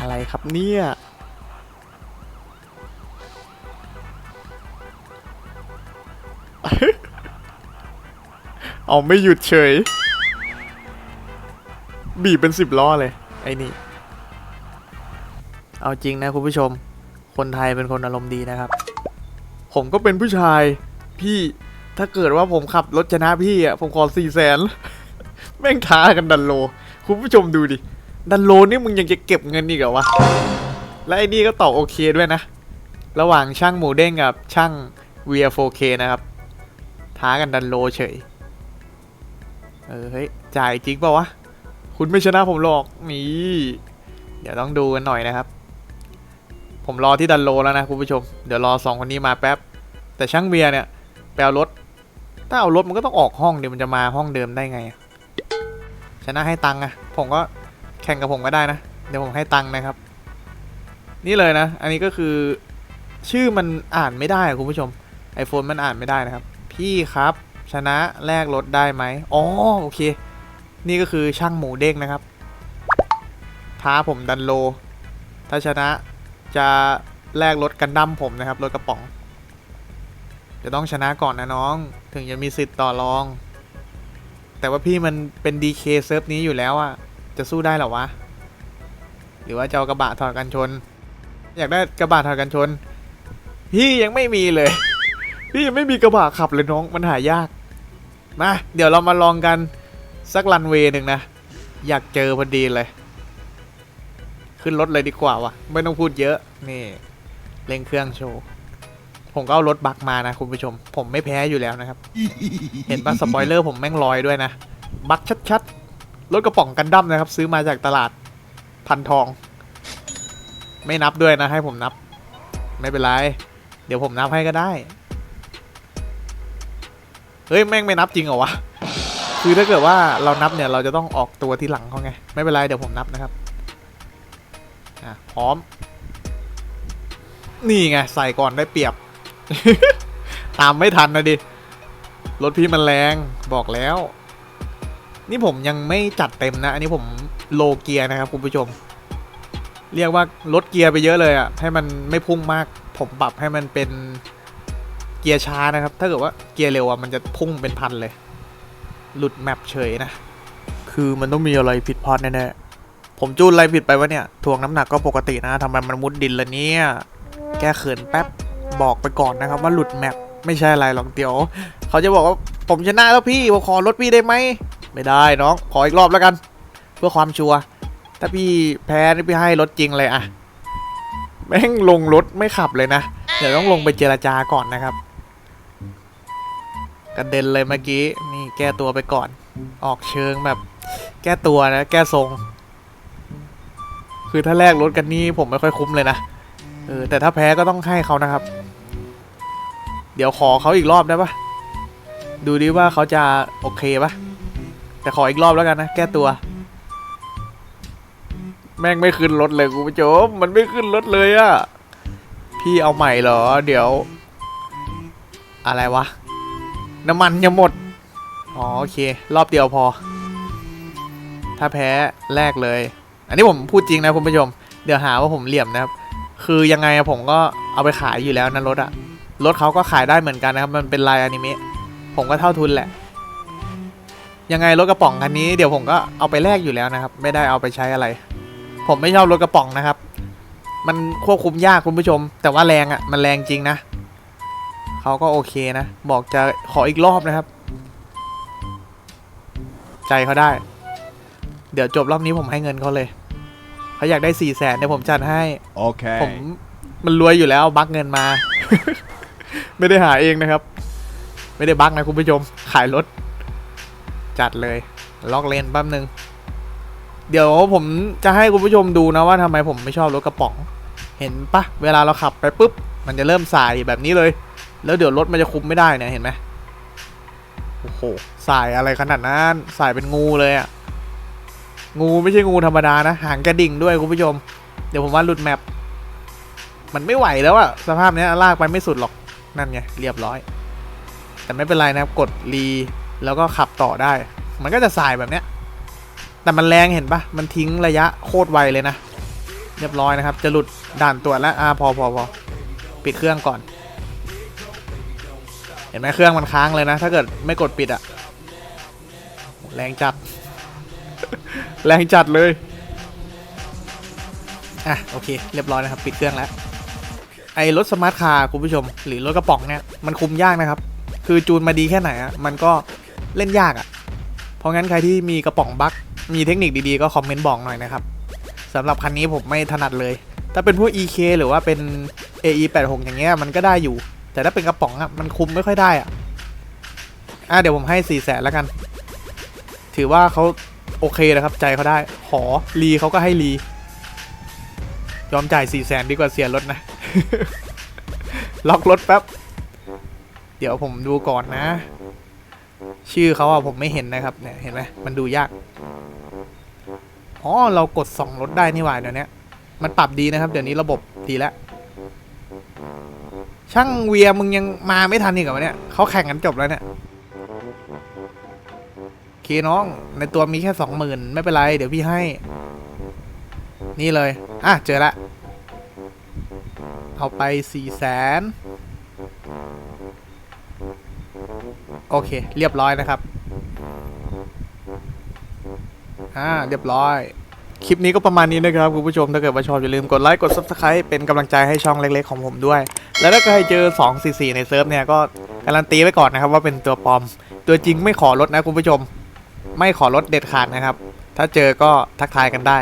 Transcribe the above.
อะไรครับเนี่ย เอาไม่หยุดเฉย บีบเป็นสิบล้อเลย ไอ้นี่ เอาจริงนะคุณผู้ชม คนไทยเป็นคนอารมณ์ดีนะครับ ผมก็เป็นผู้ชาย พี่ถ้าเกิดว่าผมขับรถชนะพี่อะ ผมขอสี่แสน แม่งท้ากันดันโล คุณผู้ชมดูดิ ดันโลนี่มึงยังจะเก็บเงินอีกเหรอวะ และไอ้นี่ก็ตอบโอเคด้วยนะ ระหว่างช่างหมูเด้งกับช่าง VR 4K นะครับ ท้ากันดันโลเฉย เออเฮ้ยจ่ายจริงเปล่าวะ คุณไม่ชนะผมหรอกนี่ เดี๋ยวต้องดูกันหน่อยนะครับ ผมรอที่ดันโลแล้วนะคุณผู้ชม เดี๋ยวรอสองคนนี้มาแป๊บ แต่ช่างเบียเนี่ยไปเอารถ ถ้าเอารถมันก็ต้องออกห้องเดี๋ยวมันจะมาห้องเดิมได้ไง ชนะให้ตังค์อะผมก็ แข่งกับผมก็ได้นะ เดี๋ยวผมให้ตังค์นะครับ นี่เลยนะ อันนี้ก็คือ ชื่อมันอ่านไม่ได้คุณผู้ชม iPhone มันอ่านไม่ได้นะครับ พี่ครับชนะแลกรถได้ไหมอ๋อโอเค นี่ก็คือช่างหมูเด้งนะครับท้าผมดันโล ถ้าชนะจะแลกรถกันดั้มผมนะครับรถกระป๋อง จะต้องชนะก่อนนะน้อง ถึงจะมีสิทธิ์ต่อรอง แต่ว่าพี่มันเป็น DK เซิร์ฟนี้อยู่แล้วอะ จะสู้ได้หรอวะ หรือว่าจะเอากระบะถอดกันชน อยากได้กระบะถอดกันชน พี่ยังไม่มีเลย พี่ยังไม่มีกระบะขับเลยน้องมันหายาก มา เดี๋ยวเรามาลองกันสักรันเวย์หนึ่งนะ อยากเจอพอดีเลย ขึ้นรถเลยดีกว่าวะไม่ต้องพูดเยอะ นี่เร่งเครื่องโชว์ผมก็เอารถบักมานะคุณผู้ชม ผมไม่แพ้อยู่แล้วนะครับ เห็นปะสปอยเลอร์ผมแม่งลอยด้วยนะ บักชัดๆ รถกระป๋องกันดั้มนะครับ ซื้อมาจากตลาดพันทอง ไม่นับด้วยนะ ให้ผมนับ ไม่เป็นไร เดี๋ยวผมนับให้ก็ได้ เฮ้ย แม่งไม่นับจริงเหรอวะ คือถ้าเกิดว่าเรานับเนี่ย เราจะต้องออกตัวที่หลังเขาไง ไม่เป็นไร เดี๋ยวผมนับนะครับอะพร้อม นี่ไง ใส่ก่อนได้เปรียบ ตามไม่ทันนะดิ รถพี่มันแรงบอกแล้ว นี่ผมยังไม่จัดเต็มนะ อันนี้ผมโลเกียร์นะครับคุณผู้ชม เรียกว่าลดเกียร์ไปเยอะเลยอะ่ะ ให้มันไม่พุ่งมาก ผมปรับให้มันเป็นเกียร์ช้านะครับ ถ้าเกิดว่าเกียร์เร็วอะ่ะมันจะพุ่งเป็นพันเลย หลุดแมปเฉยนะ คือมันต้องมีอะไรผิดพลาดแน่ๆ ผมจูนอะไรผิดไปวะเนี่ย ทวงน้ำหนักก็ปกตินะทำไมมันมุดดินละเนี่ย แก้เขินแป๊บ บอกไปก่อนนะครับว่าหลุดแมปไม่ใช่อะไรหรอกเดี๋ยว เขาจะบอกว่าผมชนะแล้วพี่ผมขอรถพี่ได้ไหม ไม่ได้น้อง ขออีกรอบแล้วกัน เพื่อความชัวร์ถ้าพี่แพ้นี่พี่ให้รถจริงเลยอะแม่งลงรถไม่ขับเลยนะ เดี๋ยวต้องลงไปเจรจาก่อนนะครับกระเด็นเลยเมื่อกี้นี่แก้ตัวไปก่อน ออกเชิงแบบ แก้ตัวนะ แก้ทรง คือถ้าแลกรถกันนี่ผมไม่ค่อยคุ้มเลยนะเออแต่ถ้าแพ้ก็ต้องให้เขานะครับ เดี๋ยวขอเขาอีกรอบได้ปะดูดิว่าเขาจะโอเคปะ แต่ขออีกรอบแล้วกันนะ แก้ตัว แม่งไม่ขึ้นรถเลยคุณผู้ชมมันไม่ขึ้นรถเลยอะพี่เอาใหม่เหรอ เดี๋ยว อะไรวะ น้ำมันจะหมด อ๋อโอเค รอบเดียวพอ ถ้าแพ้แรกเลย อันนี้ผมพูดจริงนะคุณผู้ชม เดี๋ยวหาว่าผมเหลี่ยมนะครับ คือยังไงผมก็เอาไปขายอยู่แล้วนะรถอะรถเขาก็ขายได้เหมือนกันนะครับ มันเป็นลายอนิเมะ ผมก็เท่าทุนแหละ ยังไงรถกระป๋องคันนี้เดี๋ยวผมก็เอาไปแลกอยู่แล้วนะครับ ไม่ได้เอาไปใช้อะไร ผมไม่ชอบรถกระป๋องนะครับ มันควบคุมยากคุณผู้ชม แต่ว่าแรงอะ่ะ มันแรงจริงนะเขาก็โอเคนะ บอกจะขออีกรอบนะครับ ใจเขาได้ เดี๋ยวจบรอบนี้ผมให้เงินเขาเลยเขาอยากได้สี่แสนเดี๋ยวผมจัดให้ Okay. ผมมันรวยอยู่แล้วบักเงินมา ไม่ได้หาเองนะครับ ไม่ได้บักนะคุณผู้ชม ขายรถ จัดเลย ล็อกเลนแป๊บนึง เดี๋ยวผมจะให้คุณผู้ชมดูนะว่าทำไมผมไม่ชอบรถกระป๋อง เห็นปะเวลาเราขับไปปุ๊บ มันจะเริ่มสายแบบนี้เลย แล้วเดี๋ยวรถมันจะคุมไม่ได้เนี่ยเห็นไหมโอ้โหสายอะไรขนาดนั้นสายเป็นงูเลยอะงูไม่ใช่งูธรรมดานะ หางกระดิ่งด้วยคุณผู้ชม เดี๋ยวผมว่าหลุดแมปมันไม่ไหวแล้วอะสภาพนี้ลากไปไม่สุดหรอกนั่นไงเรียบร้อย แต่ไม่เป็นไรนะครับกดรี แล้วก็ขับต่อได้ มันก็จะสายแบบเนี้ย แต่มันแรงเห็นปะมันทิ้งระยะโคตรไวเลยนะ เรียบร้อยนะครับ จะหลุดด่านตรวจแล้วอ่าพอพอพอปิดเครื่องก่อน เห็นไหมเครื่องมันค้างเลยนะ ถ้าเกิดไม่กดปิดอะแรงจัด แรงจัดเลย อะโอเค เรียบร้อยนะครับ ปิดเครื่องแล้ว ไอ้รถสมาร์ทคาร์คุณผู้ชม หรือรถกระป๋องเนี่ย มันคุมยากนะครับ คือจูนมาดีแค่ไหนอะมันก็ เล่นยากอะเพราะงั้นใครที่มีกระป๋องบั๊กมีเทคนิคดีๆก็คอมเมนต์บอกหน่อยนะครับสำหรับคันนี้ผมไม่ถนัดเลย ถ้าเป็นพวก EK หรือว่าเป็น AE 8 6 อย่างเงี้ยมันก็ได้อยู่ แต่ถ้าเป็นกระป๋องอะมันคุมไม่ค่อยได้อะอะเดี๋ยวผมให้4ี่แสนแล้วกัน ถือว่าเขาโอเคนะครับ ใจเขาได้ขอรีเขาก็ให้รียอมจ่าย4ี่แสนดีกว่าเสียรถนะ ล็อกรถแป๊บ เดี๋ยวผมดูก่อนนะ ชื่อเขาอะผมไม่เห็นนะครับเนี่ยเห็นไหมมันดูยากอ๋อเรากดสองรถได้นี่หว่าเดี๋ยวนี้มันปรับดีนะครับ เดี๋ยวนี้ระบบดีแล้วช่างเวียมึงยังมาไม่ทันอีกเหรอเนี่ยเขาแข่งกันจบแล้วเนี่ยโอเคน้องในตัวมีแค่สองหมื่นไม่เป็นไร เดี๋ยวพี่ให้ นี่เลย อะ เจอละ เอาไปสี่แสน โอเค เรียบร้อยนะครับ อ่า เรียบร้อย คลิปนี้ก็ประมาณนี้นะครับคุณผู้ชม ถ้าเกิดว่าชอบอย่าลืมกดไลค์ กด subscribe เป็นกำลังใจให้ช่องเล็กๆของผมด้วย แล้วถ้าใครเจอ 244 ในเซิร์ฟเนี่ยก็การันตีไว้ก่อนนะครับว่าเป็นตัวปลอม ตัวจริงไม่ขอลดนะคุณผู้ชม ไม่ขอลดเด็ดขาดนะครับ ถ้าเจอก็ทักทายกันได้